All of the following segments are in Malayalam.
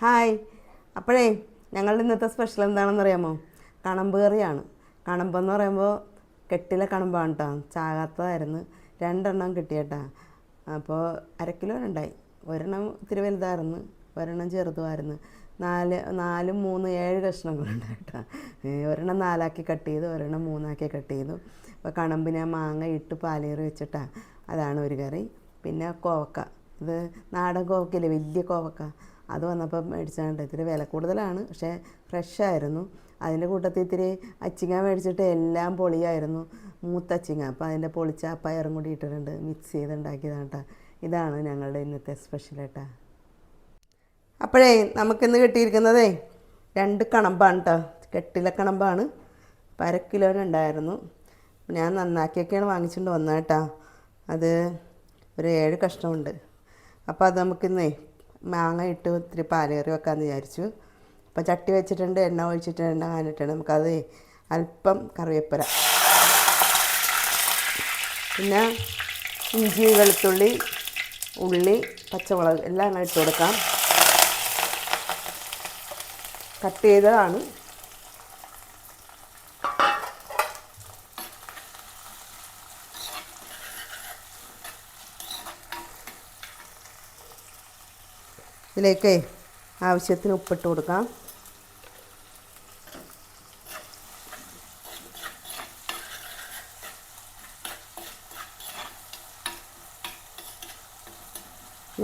ഹായ്. അപ്പോഴേ ഞങ്ങളുടെ ഇന്നത്തെ സ്പെഷ്യൽ എന്താണെന്ന് അറിയാമോ കണമ്പ് കറിയാണ്. കണമ്പെന്ന് പറയുമ്പോൾ കെട്ടിലെ കണമ്പാണ് കേട്ടോ ചാകാത്തതായിരുന്നു. രണ്ടെണ്ണം കിട്ടിയേട്ടാ. അപ്പോൾ അര കിലോ ഒരെണ്ണം ഇത്തിരി വലുതായിരുന്നു. ഒരെണ്ണം ചെറുതുമായിരുന്നു. നാല് നാലും മൂന്ന് ഏഴ് കഷ്ണങ്ങളുണ്ട് കേട്ടോ ഒരെണ്ണം നാലാക്കി കട്ട് ചെയ്തു. ഒരെണ്ണം മൂന്നാക്കി കട്ട് ചെയ്തു. അപ്പോൾ കണമ്പിനെ മാങ്ങ ഇട്ട് പാലേറി വെച്ചിട്ടാ. അതാണ് ഒരു കറി. പിന്നെ കോവക്ക. ഇത് നാടൻ കോവക്കയില്ലേ? വലിയ കോവക്ക. അത് വന്നപ്പോൾ മേടിച്ചാണ്ട് ഇത്തിരി വില കൂടുതലാണ് പക്ഷേ ഫ്രഷായിരുന്നു അതിന്റെ കൂട്ടത്തിൽ ഇത്തിരി അച്ചിങ്ങ മേടിച്ചിട്ട് എല്ലാം പൊളിയായിരുന്നു. മൂത്ത അച്ചിങ്ങ അപ്പോൾ അതിന്റെ പൊളിച്ച പയറും കൂടി ഇട്ടിട്ടുണ്ട്. മിക്സ് ചെയ്ത് ഉണ്ടാക്കിയതാണ് കേട്ടോ ഇതാണ് ഞങ്ങളുടെ ഇന്നത്തെ സ്പെഷ്യൽ കേട്ടോ അപ്പോഴേ നമുക്കിന്ന് കിട്ടിയിരിക്കുന്നതേ രണ്ട് കണമ്പാണ് കേട്ടോ കെട്ടില കണമ്പാണ്. അപ്പം അര കിലോനുണ്ടായിരുന്നു ഞാൻ നന്നാക്കിയൊക്കെയാണ് വാങ്ങിച്ചുകൊണ്ട് വന്നത് കേട്ടോ. അത് ഒരു ഏഴ് കഷ്ണമുണ്ട്. അപ്പോൾ അത് നമുക്കിന്നേ മാങ്ങ ഇട്ട് ഇത്തിരി പാലേറി വെക്കാമെന്ന് വിചാരിച്ചു. അപ്പോൾ ചട്ടി വെച്ചിട്ടുണ്ട് എണ്ണ ഒഴിച്ചിട്ടുണ്ട് എണ്ണ കാണിട്ടുണ്ട് നമുക്കത് അല്പം കറിവേപ്പില. പിന്നെ ഇഞ്ചി വെളുത്തുള്ളി ഉള്ളി പച്ചമുളക് എല്ലാം ഇട്ട് കൊടുക്കാം. കട്ട് ചെയ്തതാണ്. ഇതിലേക്ക് ആവശ്യത്തിന് ഉപ്പിട്ട് കൊടുക്കാം.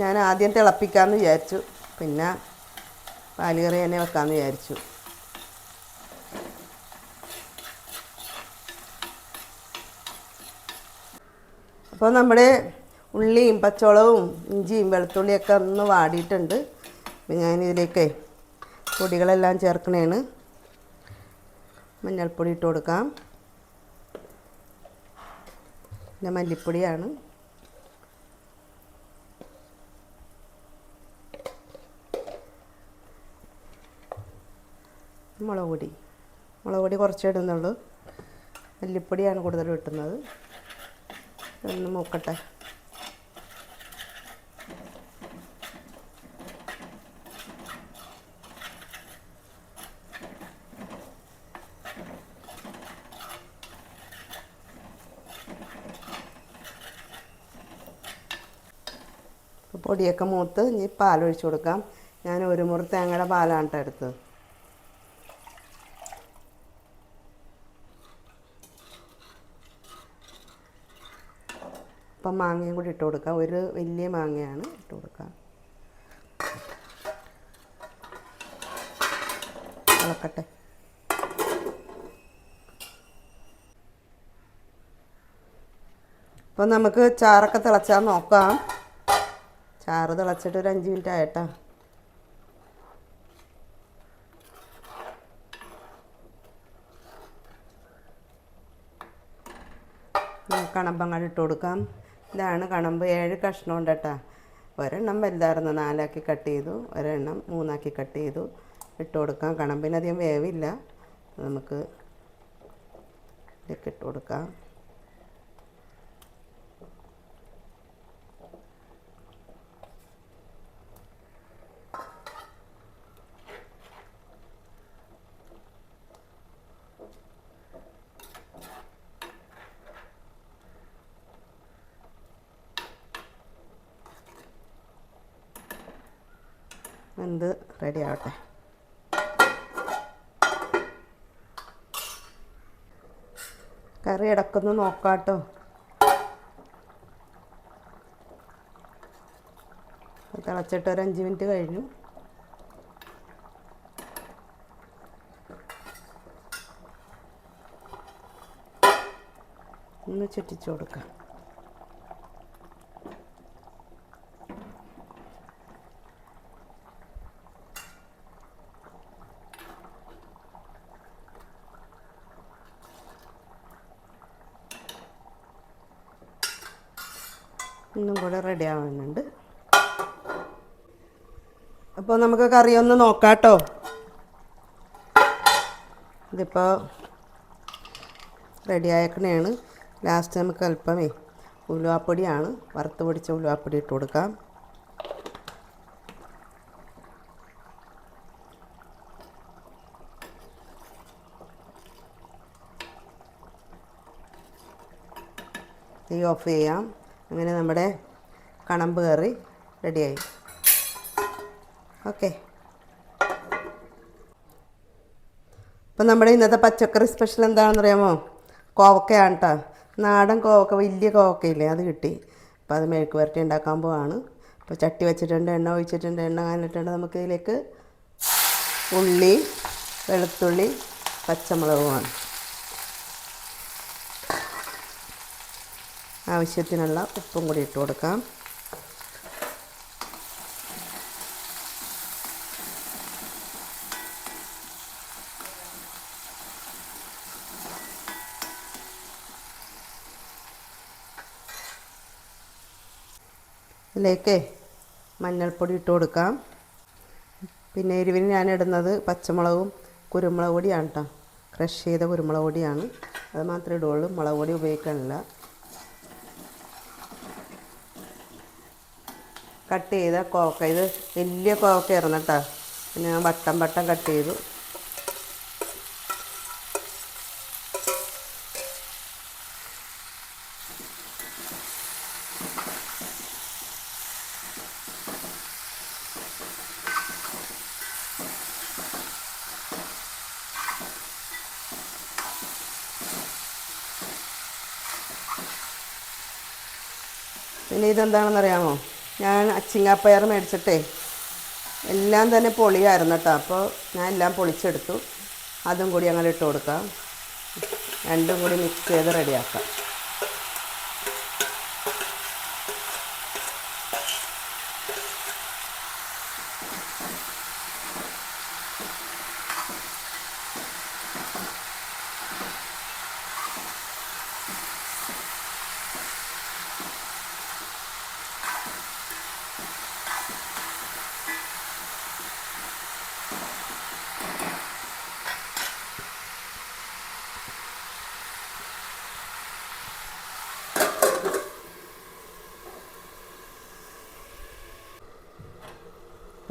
ഞാൻ ആദ്യം തിളപ്പിക്കാമെന്ന് വിചാരിച്ചു. പിന്നെ പാലുകറി തന്നെ വെക്കാമെന്ന് വിചാരിച്ചു. അപ്പോൾ നമ്മുടെ ഉള്ളിയും പച്ചവളവും ഇഞ്ചിയും വെളുത്തുള്ളിയൊക്കെ ഒന്ന് വാടിയിട്ടുണ്ട്. അപ്പം ഞാനിതിലേക്ക് പൊടികളെല്ലാം ചേർക്കണേണ്. മഞ്ഞൾപ്പൊടി ഇട്ട് കൊടുക്കാം. പിന്നെ മല്ലിപ്പൊടിയാണ്. മുളക് പൊടി. മുളക് പൊടി കുറച്ചേ ഇടുന്നുള്ളൂ. മല്ലിപ്പൊടിയാണ് കൂടുതൽ ഇട്ടുന്നത്. ഒന്ന് മൂക്കട്ടെ. പൊടിയൊക്കെ മൂത്ത് ഇനി പാലൊഴിച്ച് കൊടുക്കാം. ഞാൻ ഒരു മുറി തേങ്ങയുടെ പാലാണ് കേട്ടോ എടുത്തത്. അപ്പം മാങ്ങയും കൂടി ഇട്ട് കൊടുക്കാം. ഒരു വലിയ മാങ്ങയാണ് ഇട്ട് കൊടുക്കാം. ഇളക്കട്ടെ അപ്പം നമുക്ക് ചാറൊക്കെ തിളച്ചാൽ നോക്കാം. ചാറ് തിളച്ചിട്ട് ഒരു അഞ്ച് മിനിറ്റ് ആയിട്ടാ. കണമ്പങ്ങാട് ഇട്ട് കൊടുക്കാം. ഇതാണ് കണമ്പ് ഏഴ് കഷ്ണം ഉണ്ട് കേട്ടോ ഒരെണ്ണം വലുതായിരുന്നു നാലാക്കി കട്ട് ചെയ്തു. ഒരെണ്ണം മൂന്നാക്കി കട്ട് ചെയ്തു. ഇട്ട് കൊടുക്കാം. കണമ്പിനധികം വേവില്ല. നമുക്ക് ഇതൊക്കെ ഇട്ട് കൊടുക്കാം. വെന്ത് റെഡി ആവട്ടെ. കറി ഇടക്കൊന്ന് നോക്കാട്ടോ. തിളച്ചിട്ട് ഒരു അഞ്ച് മിനിറ്റ് കഴിഞ്ഞു. ഒന്ന് ചുറ്റിച്ചു കൊടുക്കാം. ഇന്നും കൂടെ റെഡി ആവുന്നുണ്ട് അപ്പോൾ നമുക്ക് കറി ഒന്ന് നോക്കാം കേട്ടോ ഇതിപ്പോൾ റെഡി ആയേക്കണയാണ് ലാസ്റ്റ് നമുക്ക് അല്പമേ ഉലുവാപ്പൊടിയാണ്. വറുത്ത് പൊടിച്ച ഉലുവാപ്പൊടി ഇട്ട് കൊടുക്കാം. തീ ഓഫ് ചെയ്യാം. അങ്ങനെ നമ്മുടെ കണമ്പ് കറി റെഡിയായി. ഓക്കെ. അപ്പം നമ്മുടെ ഇന്നത്തെ പച്ചക്കറി സ്പെഷ്യൽ എന്താണെന്ന് അറിയാമോ? കോവക്കയാണ് കേട്ടോ നാടൻ കോവക്ക വലിയ കോവക്കയില്ലേ? അത് കിട്ടി. അപ്പോൾ അത് മെഴുക്ക് വരട്ടി ഉണ്ടാക്കാൻ പോവാണ്. അപ്പോൾ ചട്ടി വെച്ചിട്ടുണ്ട് എണ്ണ ഒഴിച്ചിട്ടുണ്ട് എണ്ണ കാനിട്ടുണ്ട് നമുക്ക് ഇതിലേക്ക് ഉള്ളി വെളുത്തുള്ളി പച്ചമുളകുമാണ്. ആവശ്യത്തിനുള്ള ഉപ്പും കൂടി ഇട്ട് കൊടുക്കാം. ഇതിലേക്ക് മഞ്ഞൾപ്പൊടി ഇട്ട് കൊടുക്കാം. പിന്നെ എരിവിന് ഞാൻ ഇടുന്നത് പച്ചമുളകും കുരുമുളക് പൊടിയാണ് കേട്ടോ ക്രഷ് ചെയ്ത കുരുമുളക് പൊടിയാണ്. അത് മാത്രമേ ഇടുകയുള്ളൂ. മുളക് പൊടി ഉപയോഗിക്കാനില്ല. കട്ട് ചെയ്ത കോവക്ക ഇത് വലിയ കോവക്കയായിരുന്നു കേട്ടോ. പിന്നെ ഞാൻ വട്ടം വട്ടം കട്ട് ചെയ്തു. പിന്നെ ഇതെന്താണെന്ന് അറിയാമോ ഞാൻ അച്ചിങ്ങാപ്പയർ മേടിച്ചിട്ടേ എല്ലാം തന്നെ പൊളിയായിരുന്നു കേട്ടോ. അപ്പോൾ ഞാൻ എല്ലാം പൊളിച്ചെടുത്തു. അതും കൂടി അങ്ങനെ ഇട്ട് കൊടുക്കാം. രണ്ടും കൂടി മിക്സ് ചെയ്ത് റെഡിയാക്കാം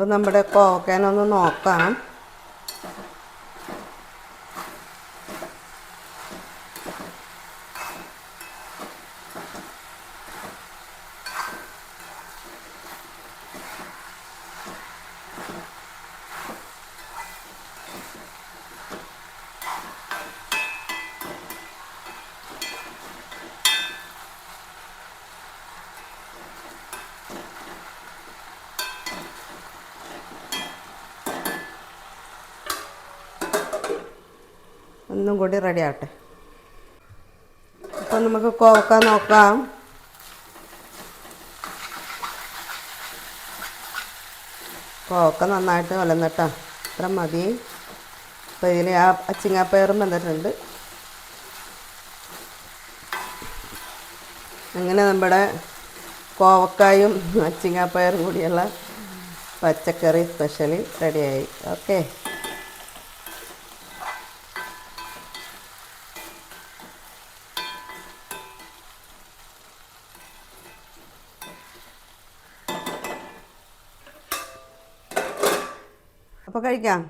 അപ്പോൾ നമ്മുടെ കോക്കാനൊന്ന് നോക്കാം. ഒന്നും കൂടി റെഡി ആവട്ടെ അപ്പം നമുക്ക് കോവക്ക നോക്കാം. കോവക്ക നന്നായിട്ട് വലന്നിട്ടാ. അത്ര മതി. അപ്പോൾ ഇതിൽ ആ അച്ചിങ്ങാപ്പയറും വന്നിട്ടുണ്ട്. അങ്ങനെ നമ്മുടെ കോവക്കായും അച്ചിങ്ങാപ്പയറും കൂടിയുള്ള പച്ചക്കറി സ്പെഷ്യലി റെഡിയായി. ഓക്കെ. അപ്പോൾ കഴിക്കാം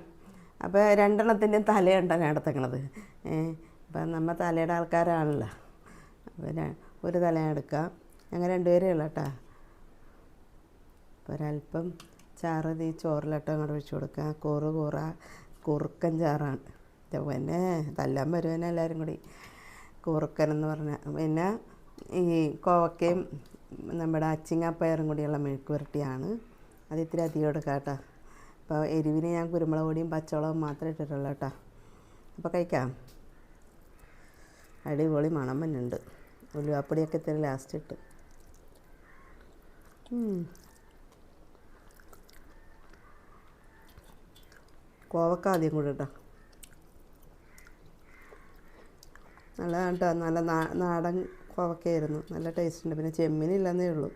അപ്പോൾ രണ്ടെണ്ണത്തിന്റെയും തലയുണ്ടാണ് എടുത്തേക്കണത് അപ്പം നമ്മൾ തലയുടെ ആൾക്കാരാണല്ലോ. അപ്പോൾ ഒരു തല എടുക്കാം. ഞങ്ങൾ രണ്ടുപേരേ ഉള്ളു കേട്ടോ. ഒരല്പം ചാറ് ഈ ചോറിലിട്ട് അങ്ങോട്ട് ഒഴിച്ചു കൊടുക്കുക കൂറ് കൂറ കുറുക്കൻ ചാറാണ്. പിന്നെ തല്ലാൻ വരുവനെ എല്ലാവരും കൂടി. കുറുക്കൻ എന്ന് പറഞ്ഞാൽ പിന്നെ ഈ കോവക്കയും നമ്മുടെ അച്ചിങ്ങാപ്പയറും കൂടിയുള്ള മെഴുക്ക് പുരട്ടിയാണ് അത് ഇത്തിരി അധികം എടുക്കാം കേട്ടോ. അപ്പോൾ എരിവിന് ഞാൻ കുരുമുളക് പൊടിയും പച്ചവളവും മാത്രമേ ഇട്ടിട്ടുള്ളൂ കേട്ടോ. അപ്പോൾ കഴിക്കാം. അടിപൊളി മണം വന്നുണ്ട് ഉലുവാപ്പൊടിയൊക്കെ ഇത്തിരി ലാസ്റ്റ് ഇട്ട്. കോവക്ക ആദ്യം കൂടെ കേട്ടോ നല്ല കേട്ടോ. നല്ല നാടൻ കോവക്കയായിരുന്നു. നല്ല ടേസ്റ്റ് ഉണ്ട്. പിന്നെ ചെമ്മീനില്ലെന്നേ ഉള്ളൂ.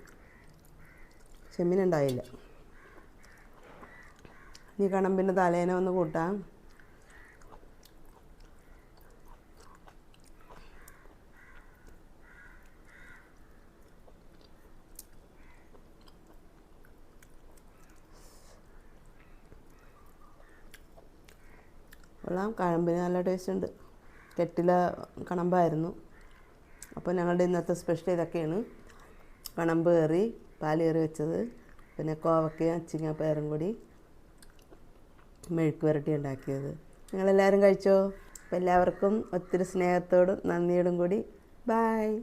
ചെമ്മീൻ ഉണ്ടായില്ല. നീ കണമ്പിന്റെ തലേനെ ഒന്ന് കൂട്ടാം. കൊള്ളാം കഴമ്പിന് നല്ല ടേസ്റ്റ് ഉണ്ട്. കെട്ടില കണമ്പായിരുന്നു. അപ്പോൾ ഞങ്ങളുടെ ഇന്നത്തെ സ്പെഷ്യൽ ഇതൊക്കെയാണ്. കണമ്പ് കറി പാൽ കയറി വെച്ചത്. പിന്നെ കോവക്കയും അച്ചിങ്ങ പയറും കൂടി. മെഴുക്ക് വരട്ടി ഉണ്ടാക്കിയത്. നിങ്ങളെല്ലാവരും കഴിച്ചോ? എല്ലാവർക്കും ഒത്തിരി സ്നേഹത്തോടും നന്ദിയോടും കൂടി. ബായ്